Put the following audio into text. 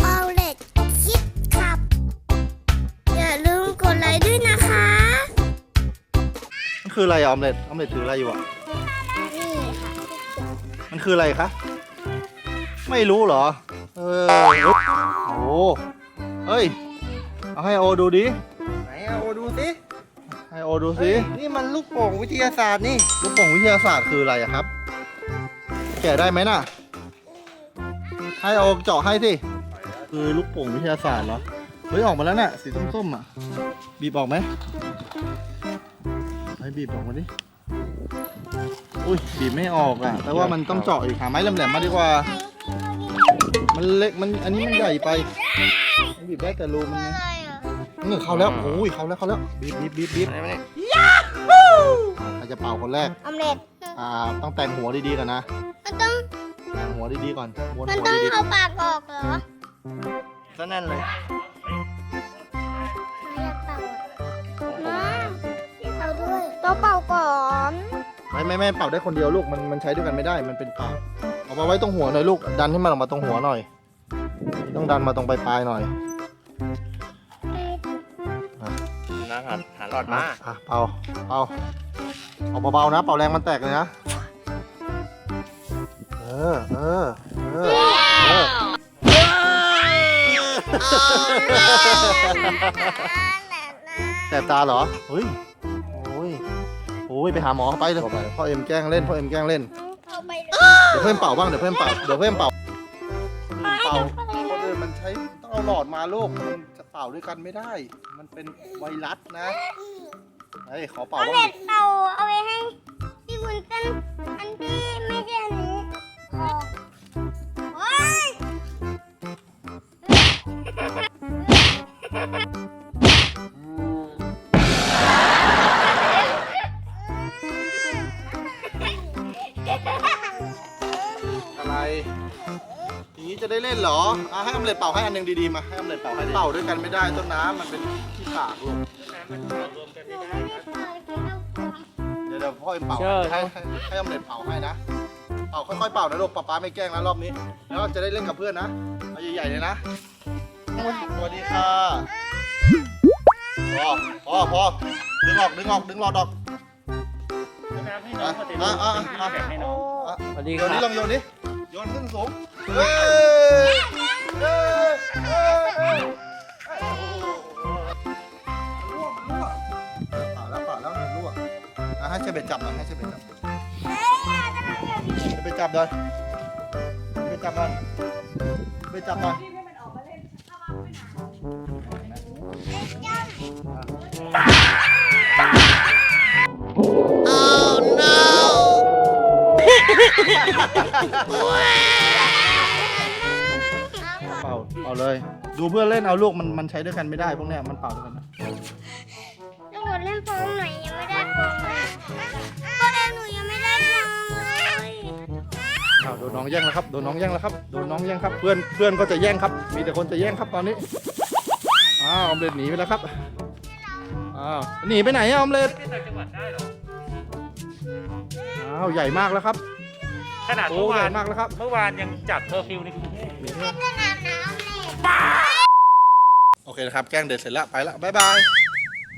เอาเล็ดคิดขับ อย่าลืมกดไลค์ด้วยนะคะ มันคืออะไรอะออมเล็ตออมเล็ตถืออะไรอยู่อะ นี่ค่ะมันคืออะไรคะ ไม่รู้เหรอ เออโอ้โหเฮ้ย เอาให้โอดูดิ ไหนอะโอดูสิ ให้โอดูสิเฮ้ยนี่มันลูกโป่งวิทยาศาสตร์นี่ ลูกโป่งวิทยาศาสตร์คืออะไรอะครับ แกะได้ไหมน่ะให้โอเจาะให้สิ คือลูกโป่งวิทยาศาสตร์เหรอ เฮ้ยออกมาแล้วน่ะ สีส้มๆอะ บีบออกไหมให้บีบออกมาดิ อุ้ยบีบไม่ออกอะ แต่ว่ามันต้องเจาะอีกหาไม้แหลมๆมาดีกว่า มันเล็ก มัน อันนี้มันใหญ่ไปมันบีบได้แต่รูมันไงอะ ไรอะนี่เขาแล้วโอ้ยเขาแล้วเขาแล้วบีบบีบบีบบีบอะไรมาเนี่ยใครจะเป่าคนแรก ออมเล็ตอ่าต้องแต่งหัวดีๆก่อนนะมันต้องแต่งหัวดีๆก่อนม้วนมันหัวต้องดีเอาปากออกเหรอก็นั่นเลยไม่อยากเป่าอะเอาด้วยต้องเป่าก่อนๆไม่ไม่ไม่เป่าได้คนเดียวลูกมันมันใช้ด้วยกันไม่ได้มันเป็นปากเอามาไว้ตรงหัวหน่อยลูกดันให้มันออกมาตรงหัวหน่อย ต้องดันมาตรงปลายๆหน่อย นะหันหันหลอดมาอะเป่าเป่าเอาเบาๆนะ เป่าแรงมันแตกเลยนะ เออ เออ เออ เออแสบตาเหรอเฮ้ยโอ้ยโอ้ยไปหาหมอไปเลยพ่อเอ็มแกล้งเล่นพ่อเอ็มแกล้งเล่นเอาไปเลยเดี๋ยวเพิ่มเป่าบ้างเดี๋ยวเพิ่มเป่าเดี๋ยวเพิ่มเป่าเป่าคนอื่นมันใช้ต้องเอาหลอดมาลูกมันจะ เป่าด้วยกันไม่ได้ มันเป็นไวรัสนะเฮ้ยขอเป่าเอาบ้างเล็ดิดเป่าเอาไว้ให้ที่คุณเต้นอันที่ไม่ใช่อันนี้ออกโอ้ยอะไรอย่าง นี้จะได้เล่นเหรออะให้อำเล็ตเป่าให้อันหนึ่งดีๆมาให้อำเล็ตเป่าให้ดิเป่าด้วยกันไม่ได้ต้นน้ำมันเป็นที่ปากลูกเดี๋ยวเดี๋ยวพ่อเอ็มเป่าให้ให้ให้อำเล็ตเป่าให้นะเป่าค่อยๆเป่านะลูกป๊าป๊าไม่แกล้งนะรอบนี้ แล้วจะได้เล่นกับเพื่อนนะเอาใหญ่ๆเลยนะสวัสดีค่ะพอพอพอดึงออกดึงออกดึงหลอดออกอะอะอะอะอะสวัสดีโยคนนี่ลรับองโยนดิ โยนขึ้นสูงเฮ้ยเฮ้ยเฮ้ยเฮ้ยโอ้โหรั่วมันรั่วเปล่าแล้วเปล่าแล้วมันรั่วอะให้เชเบตจับหน่อยให้เชเบตจับเชเบตจับเลยเชเบตจับหน่อยเชเบตจับหน่อย เป่าเป่าเลย ดูเพื่อนเล่นเอาลูกมันมันใช้ด้วยกันไม่ได้พวกเนี้ยมันเป่าด้วยกันนะตำรวจเล่นโปงหน่อยยังไม่ได้โปงเลยก็เองหนูยังไม่ได้โปงเลยอ้าวโดนน้องแย่งแล้วครับโดนน้องแย่งแล้วครับโดนน้องแย่งครับ เพื่อนเพื่อนก็จะแย่งครับ มีแต่คนจะแย่งครับตอนนี้อ้าวออมเล็ตหนีไปแล้วครับอ้าวหนีไปไหนอะออมเล็ตอ้าวใหญ่มากแล้วครับ ขนาดโอ้เมื่อใหวาญ่นมากแล้วครับ เมื่อวานยังจัดเคอร์ฟิวในกรุงเทพสนามน้ำเลยโอเคนะครับ แกล้งเด็ดเสร็จแล้ว ไปละบ๊ายบาย